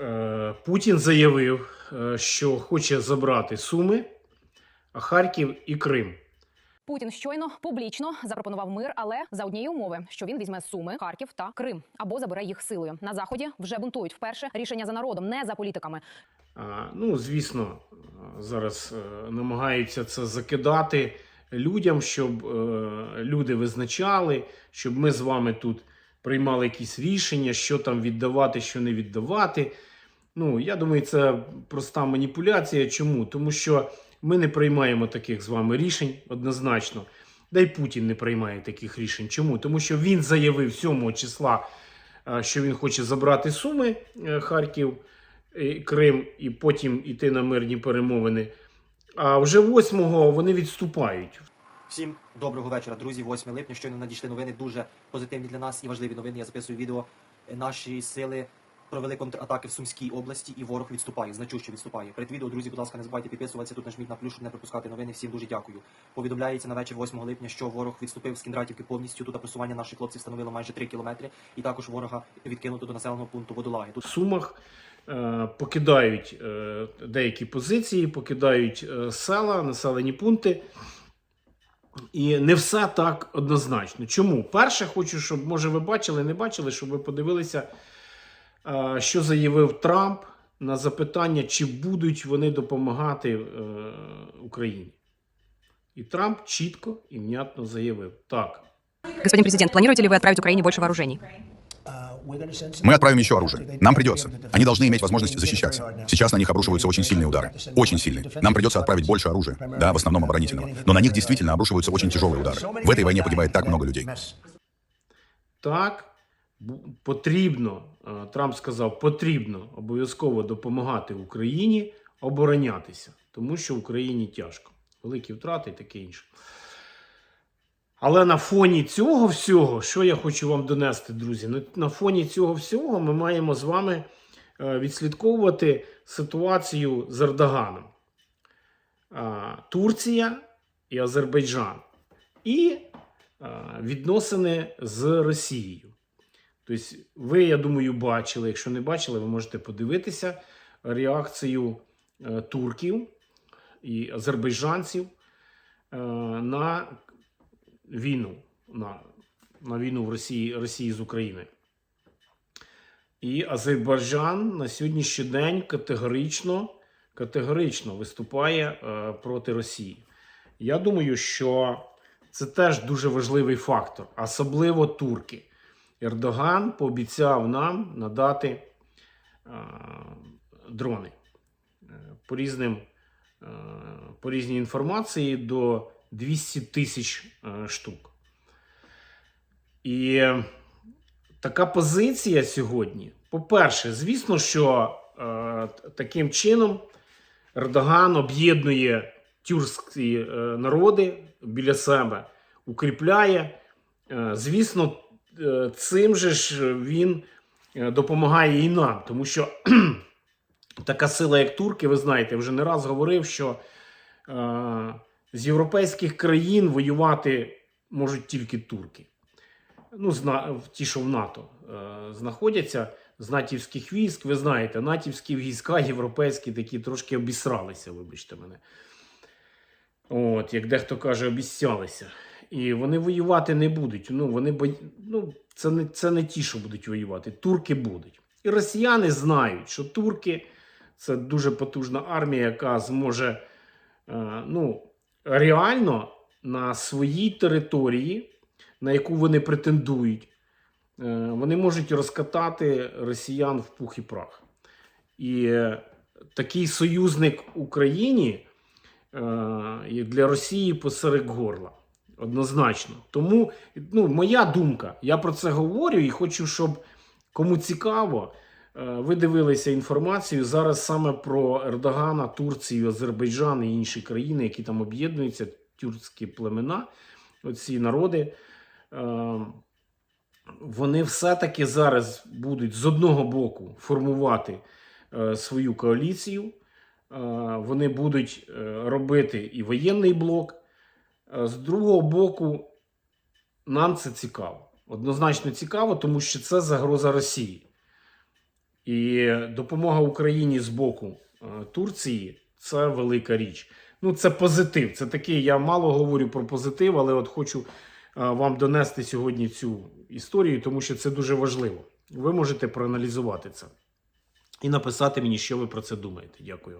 Е, Путін заявив, е, що хоче забрати Суми, Харків і Крим. Путін щойно публічно запропонував мир, але за однієї умови, що він візьме Суми, Харків та Крим або забере їх силою. На заході вже бунтують вперше рішення за народом, не за політиками. А, Ну, звісно, зараз е, намагаються це закидати людям, щоб е, люди визначали, щоб ми з вами тут приймали якісь рішення, що там віддавати, що не віддавати. Ну, я думаю, це проста маніпуляція. Чому? Тому що ми не приймаємо таких з вами рішень однозначно. Да й Путін не приймає таких рішень. Чому? Тому що він заявив 7 числа, е, що він хоче забрати Суми, е, Харків, Крим, і потім йти на мирні перемовини. А вже 8-го вони відступають. Всім доброго вечора, друзі. 8 липня. Щойно надійшли новини дуже позитивні для нас і важливі новини. Я записую відео. Наші сили провели контратаки в Сумській області, і ворог відступає, значуще відступає. Перед відео, друзі, будь ласка, не забувайте підписуватися. Тут нажміть на плюс, щоб не пропускати новини. Всім дуже дякую. Повідомляється на вечір 8 липня, що ворог відступив з Кіндратівки повністю. Тут просування наших хлопців становило майже 3 кілометри, і також ворога відкинуто до населеного пункту Водолаги. Тут В Сумах е, покидають е, деякі позиції, покидають е, села, населені пункти. І не все так однозначно. Чому? Перше, хочу, щоб, може, ви бачили, не бачили, щоб ви подивилися, що заявив Трамп на запитання, чи будуть вони допомагати е, Україні. І Трамп чітко і внятно заявив: так, Господин президент, планируете ли вы отправить Украине больше вооружений? Мы отправим еще оружие. Нам придется. Они должны иметь возможность защищаться. Сейчас на них обрушиваются очень сильные удары. Очень сильные. Нам придется отправить больше оружия. Да, в основном оборонительного. Но на них действительно обрушиваются очень тяжелые удары. В этой войне погибает так много людей. Так, бу- потрібно, е, Трамп сказав, потрібно обов'язково допомагати Україні оборонятися, тому що Україні тяжко. Великі втрати і таке інше. Але на фоні цього всього, що я хочу вам донести, друзі, на- фоні цього всього ми маємо з вами е, відслідковувати ситуацію з Ердоганом. Турція і Азербайджан. І е, відносини з Росією. Тобто, ви, я думаю, бачили. Якщо не бачили, ви можете подивитися реакцію е, турків і азербайджанців на війну, на, на війну в Росії, Росії з Україною. І Азербайджан на сьогоднішній день категорично, категорично виступає е, проти Росії. Я думаю, що це теж дуже важливий фактор, особливо турки. Ердоган пообіцяв нам надати е, дрони Е, по різним е, по різній інформації до 200 тисяч е, штук. І така позиція сьогодні. По-перше, звісно, що е, таким чином Ердоган об'єднує тюркські е, народи біля себе, укріпляє. Е, звісно, е, цим же ж він е, допомагає і нам, тому що така сила, як турки, ви знаєте, вже не раз говорив, що е, з європейських країн воювати можуть тільки турки. Ну, ті, що в НАТО е, знаходяться з натівських військ. Ви знаєте, натівські війська європейські такі трошки обісралися, вибачте мене. От, як дехто каже, обіцялися. І вони воювати не будуть. Ну, вони бої... ну, це, не, це не ті, що будуть воювати. Турки будуть. І росіяни знають, що турки це дуже потужна армія, яка зможе е, ну, реально на своїй території, на яку вони претендують, е, вони можуть розкатати росіян в пух і прах. І е, такий союзник Україні е, для Росії посеред горла. Однозначно. Тому ну, моя думка, я про це говорю і хочу, щоб кому цікаво, ви дивилися інформацію зараз саме про Ердогана, Турцію, Азербайджан і інші країни, які там об'єднуються, тюркські племена, оці народи. Е, Вони все-таки зараз будуть з одного боку формувати е, свою коаліцію. Е, Вони будуть е, робити і воєнний блок. Е, З другого боку, нам це цікаво. Однозначно цікаво, тому що це загроза Росії. І допомога Україні з боку е, Турції це велика річ. Ну, це позитив. Це такий, я мало говорю про позитив, але от хочу е, вам донести сьогодні цю історію, тому що це дуже важливо. Ви можете проаналізувати це і написати мені, що ви про це думаєте. Дякую.